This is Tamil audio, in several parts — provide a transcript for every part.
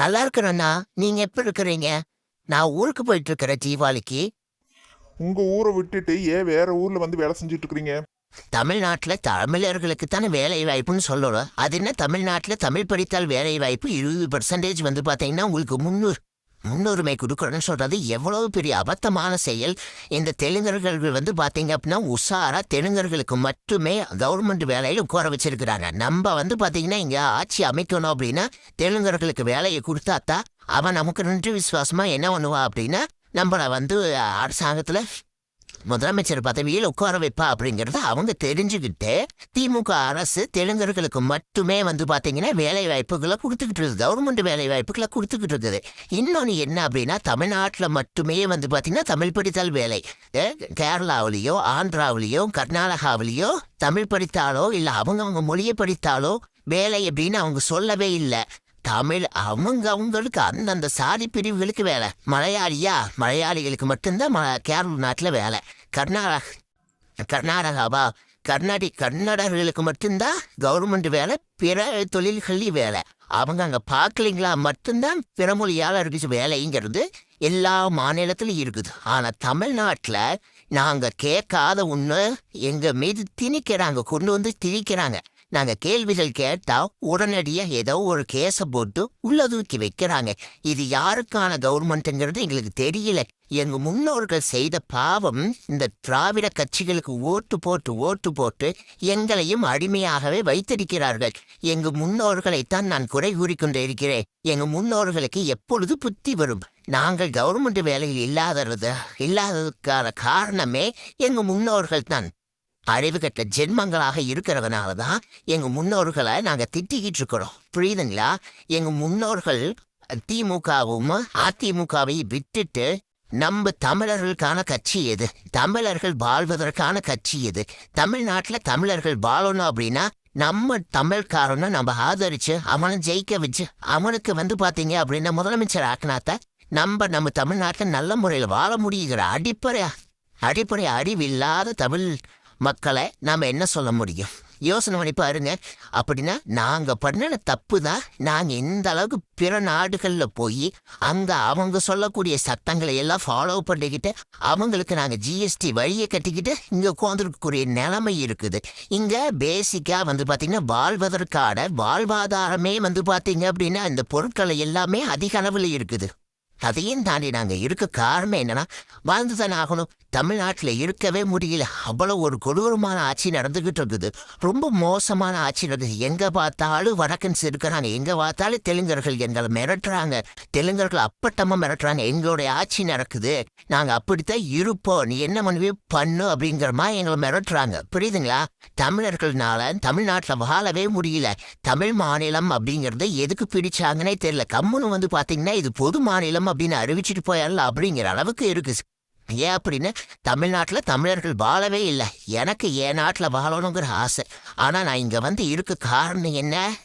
நல்லா இருக்கிறேண்ணா நீங்க எப்படி இருக்கிறீங்க? நான் ஊருக்கு போயிட்டு இருக்கிறேன் தீபாவளிக்கு. உங்க ஊரை விட்டுட்டு ஏன் வேற ஊர்ல வந்து வேலை செஞ்சுட்டு இருக்கிறீங்க தமிழ்நாட்டில் தமிழர்களுக்கு தானே வேலை வாய்ப்புன்னு சொல்லணும். அது என்ன? தமிழ்நாட்டில் தமிழ் படித்தால் வேலை வாய்ப்பு இருபது பர்சன்டேஜ் வந்து பார்த்தீங்கன்னா உங்களுக்கு முன்னூறு முன்னுரிமை கொடுக்குறேன்னு சொல்கிறது எவ்வளவு பெரிய அபத்தமான செயல். இந்த தெலுங்கர்கள் வந்து பார்த்தீங்க அப்படின்னா உஷாரா தெலுங்கர்களுக்கு மட்டுமே கவர்மெண்ட் வேலையில் உட்கார வச்சிருக்கிறாங்க. நம்ம வந்து பார்த்தீங்கன்னா இங்கே ஆட்சி அமைக்கணும் அப்படின்னா தெலுங்கர்களுக்கு வேலையை கொடுத்தாத்தா அவன் நமக்கு நின்று விசுவாசமாக என்ன பண்ணுவா அப்படின்னா நம்மளை வந்து அரசாங்கத்தில் முதலமைச்சர் பதவியில் உட்கார வைப்பா அப்படிங்கறத அவங்க தெரிஞ்சுக்கிட்டு திமுக அரசு தெலுங்கர்களுக்கு மட்டுமே வந்து பாத்தீங்கன்னா வேலை வாய்ப்புகளை கொடுத்துக்கிட்டு இருக்குது. கவர்மெண்ட் வேலை வாய்ப்புகளை கொடுத்துக்கிட்டு இருக்குது. இன்னொன்று என்ன அப்படின்னா தமிழ்நாட்டில் மட்டுமே வந்து பாத்தீங்கன்னா தமிழ் படித்தால் வேலை. கேரளாவிலேயோ ஆந்திராவிலேயோ கர்நாடகாவிலேயோ தமிழ் படித்தாலோ இல்லை அவங்கவுங்க மொழியை படித்தாலோ வேலை அப்படின்னு அவங்க சொல்லவே இல்லை. தமிழ் அவங்க அவங்களுக்கு அந்தந்த சாதி பிரிவுகளுக்கு வேலை. மலையாளியா? மலையாளிகளுக்கு மட்டும்தான் கேரள நாட்டில் வேலை. கர்நாடகா கர்நாடகாவா? கர்நாடி கன்னடர்களுக்கு மட்டும்தான் கவர்மெண்ட் வேலை பிற தொழில்கள்லையும் வேலை. அவங்க அங்கே பார்க்கலிங்களா? மட்டும்தான் பிற மொழியாளருக்கு வேலைங்கிறது எல்லா மாநிலத்திலும் இருக்குது. ஆனால் தமிழ்நாட்டில் நாங்கள் கேட்காத ஒன்று எங்கள் மீது திணிக்கிறாங்க கொண்டு வந்து திணிக்கிறாங்க. நாங்க கேள்விகள் கேட்டா உடனடியா ஏதோ ஒரு கேஸ போட்டு உள்ள தூக்கி வைக்கிறாங்க. இது யாருக்கான கவர்மெண்ட்ங்கிறது எங்களுக்கு தெரியல. எங்க முன்னோர்கள் செய்த பாவம் இந்த திராவிட கட்சிகளுக்கு ஓட்டு போட்டு ஓட்டு போட்டு எங்களையும் அடிமையாகவே வைத்திருக்கிறார்கள். எங்க முன்னோர்களைத்தான் நான் குறை கூறிக்கொண்டு இருக்கிறேன். எங்க முன்னோர்களுக்கு எப்பொழுது புத்தி வரும்? நாங்கள் கவர்மெண்ட் வேலையில் இல்லாதது இல்லாததுக்கான காரணமே எங்க முன்னோர்கள் தான் அறிவு கட்ட ஜென்மங்களாக இருக்கிறதுனால தான் எங்க முன்னோர்களை நாங்க திட்டிக்கிட்டு இருக்கிறோம். புரியுதுங்களா? எங்க முன்னோர்கள் திமுகவும் அதிமுகவை விட்டுட்டு நம்ம தமிழர்களுக்கான கட்சி எது? தமிழர்கள் வாழ்வதற்கான கட்சி எது? தமிழ்நாட்டில் தமிழர்கள் வாழணும் அப்படின்னா நம்ம தமிழ்காரனை நம்ம ஆதரிச்சு அவனை ஜெயிக்க வச்சு அவனுக்கு வந்து பார்த்தீங்க அப்படின்னா முதலமைச்சர் ஆக்கினாத்த நம்ம நம்ம தமிழ்நாட்டில் நல்ல முறையில் வாழ முடியுங்கிற அடிப்படை அடிப்படை அறிவில்லாத தமிழ் மக்களை நாம் என்ன சொல்ல முடியும்? யோசனை பண்ணி பாருங்க. அப்படின்னா நாங்கள் பண்ணின தப்பு தான் நாங்கள் இந்த அளவுக்கு பிற நாடுகளில் போய் அங்கே அவங்க சொல்லக்கூடிய சட்டங்களை எல்லாம் ஃபாலோ பண்ணிக்கிட்டு அவங்களுக்கு நாங்கள் ஜிஎஸ்டி வழியை கட்டிக்கிட்டு இங்கே உட்காந்துருக்கக்கூடிய நிலைமை இருக்குது. இங்கே பேசிக்காக வந்து பார்த்திங்கன்னா வாழ்வதற்கான வாழ்வாதாரமே வந்து பார்த்தீங்க அப்படின்னா இந்த பொருட்களை எல்லாமே அதிக அளவில் இருக்குது. அதையும் தாண்டி நாங்கள் இருக்க காரணம் என்னன்னா வாழ்ந்து தானே ஆகணும் தமிழ்நாட்டில் இருக்கவே முடியல. அவ்வளோ ஒரு கொடூரமான ஆட்சி நடந்துக்கிட்டு இருக்குது. ரொம்ப மோசமான ஆட்சி நடக்குது எங்கே பார்த்தாலும் வடக்கன்ஸ் இருக்கிறாங்க எங்கே பார்த்தாலும் தெலுங்கர்கள் எங்களை மிரட்டுறாங்க. தெலுங்கர்கள் அப்பட்டமாக மிரட்டுறாங்க. எங்களுடைய ஆட்சி நடக்குது. நாங்கள் அப்படித்தான் இருப்போம். நீ என்ன பண்ணுவே பண்ணு அப்படிங்கிற மாதிரி எங்களை மிரட்டுறாங்க. புரியுதுங்களா? தமிழர்கள்னால தமிழ்நாட்டில் வாழவே முடியல. தமிழ் மாநிலம் அப்படிங்கிறது எதுக்கு பிடிச்சாங்கன்னே தெரியல. கம்முன்னு வந்து பார்த்தீங்கன்னா இது பொது மாநிலம் அப்படின்னு அறிவிச்சிட்டு போயால அப்படிங்கிற அளவுக்கு இருக்கு. ஏன் அப்படின்னு தமிழ்நாட்டில் தமிழர்கள் வாழவே இல்லை. எனக்கு என் நாட்டில் வாழணுங்கிற ஆசை. ஆனால் நான் இங்கே வந்து இருக்க காரணம் என்ன?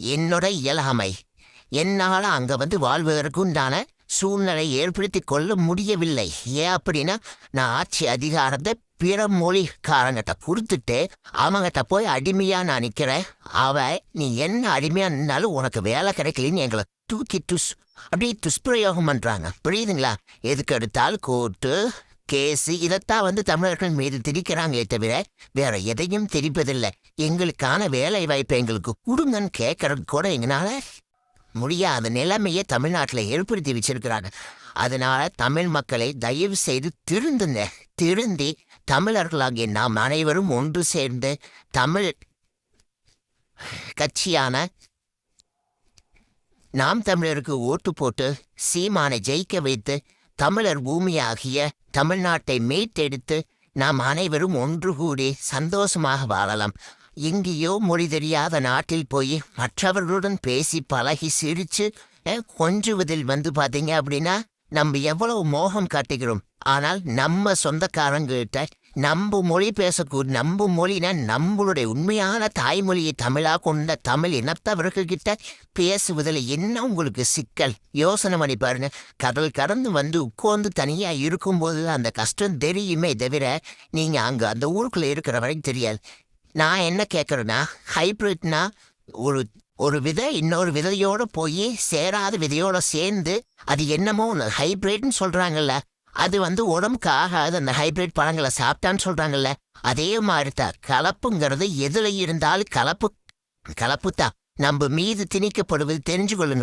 என்னோட இயலாமை. என்னால் அங்கே வந்து வாழ்வதற்குண்டான சூழ்நிலை ஏற்படுத்தி கொள்ள முடியவில்லை. ஏன் அப்படின்னா நான் ஆட்சி அதிகாரத்தை பிற மொழிக்காரங்கிட்ட கொடுத்துட்டு அவங்கிட்ட போய் அடிமையா நான் நிற்கிறேன் அவ நீ என்ன அடிமையா நின்னாலும் உனக்கு வேலை கிடைக்கலன்னு எங்களை தூக்கி டுஸ் அப்படியே துஷ்பிரயோகம் பண்றாங்க. புரியுதுங்களா? எதுக்கு எடுத்தால் கோர்ட்டு கேஸு இதைத்தான் வந்து தமிழர்கள் மீது திரிக்கிறாங்களே தவிர வேற எதையும் திரிப்பதில்லை எங்களுக்கான வேலை வாய்ப்பை எங்களுக்கு கொடுங்கன்னு கேட்கறது கூட எங்களால முடியாத நிலைமையை தமிழ்நாட்டில் ஏற்படுத்தி வச்சிருக்கிறாங்க. அதனால தமிழ் மக்களை தயவு செய்து திருந்துங்க. திருந்தி தமிழர்களாகிய நாம் அனைவரும் ஒன்று சேர்ந்து தமிழ் கட்சியான நாம் தமிழருக்கு ஓட்டு போட்டு சீமானை ஜெயிக்க வைத்து தமிழர் பூமியாகிய தமிழ்நாட்டை மீட்டெடுத்து நாம் அனைவரும் ஒன்று கூடி சந்தோஷமாக வாழலாம். எங்கேயோ மொழி தெரியாத நாட்டில் போய் மற்றவர்களுடன் பேசி பழகி சிரிச்சு கொஞ்சுவதில் வந்து பார்த்தீங்க அப்படின்னா நம்ம எவ்வளவு மோகம் காட்டுகிறோம். ஆனால் நம்ம சொந்தக்காரங்கிட்ட நம்ம மொழி பேசக்கூடிய நம்ம மொழினா நம்மளுடைய உண்மையான தாய்மொழியை தமிழாக கொண்ட தமிழ் இனத்தவர்கள்கிட்ட பேசுவதில் என்ன உங்களுக்கு சிக்கல்? யோசனை பண்ணி பாருங்க. கடல் கடந்து வந்து உட்கார்ந்து தனியாக இருக்கும்போது அந்த கஷ்டம் தெரியுமே தவிர நீங்கள் அங்கே அந்த ஊருக்குள்ளே இருக்கிற வரைக்கும் தெரியாது. நான் என்ன கேட்கறேன்னா ஹைபிரிட்னா ஒரு ஒரு விதை இன்னொரு விதையோட போய் சேராத விதையோட சேர்ந்து அது என்னமோ ஹைபிரிட்னு சொல்றாங்கல்ல. அது வந்து உடம்புக்கு ஆகாது. அந்த ஹைபிரிட் பழங்களை சாப்பிட்டான்னு சொல்றாங்கல்ல. அதே மாதிரி தான் கலப்புங்கிறது எதுல இருந்தாலும் கலப்பு கலப்பு தான் நம்ம மீது திணிக்கப்படுவது தெரிஞ்சு கொள்ளுங்கள்